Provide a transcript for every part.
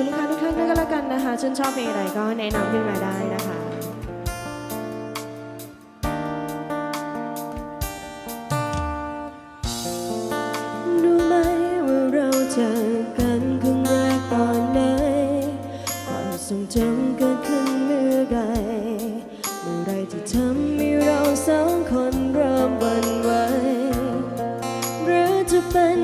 ุณลูกค้าทุกท่านก็แล้วกันนะคะชื่นชอบเพลงอะไรก็แนะนำขึ้นมาได้นะคะรู้ไหมว่าเราเจอกันครั้งแรกตอนไหนความทรงจำเกิดขึ้นเมื่อไรเมื่อไรที่ทำให้เราสองคนเริ่มหวันไหวหรือจะเป็น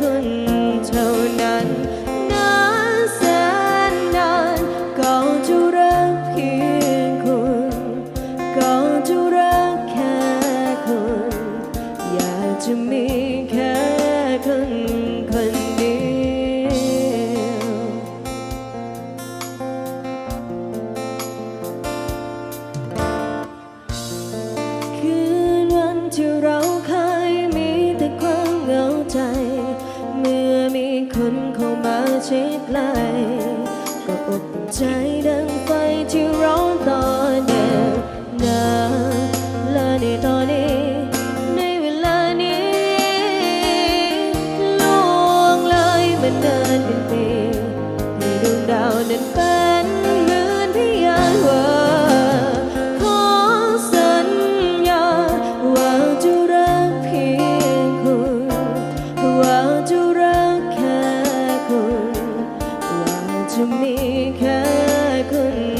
คุณเท่านั้นนานแสนนานก็จะรักเพียงคุณก็จะรักแค่คุณ อยากจะมีแค่คนคนเดียวคืนวันที่เรา ชิดไกลก็อบใจดังไฟที่ร้องตอนเดียวนาและในตอนนี้ในเวลานี้ล่วงเลยมันนานเป็นปีให้ดวงดาวนั้นเป็น จะมีแค่คุณ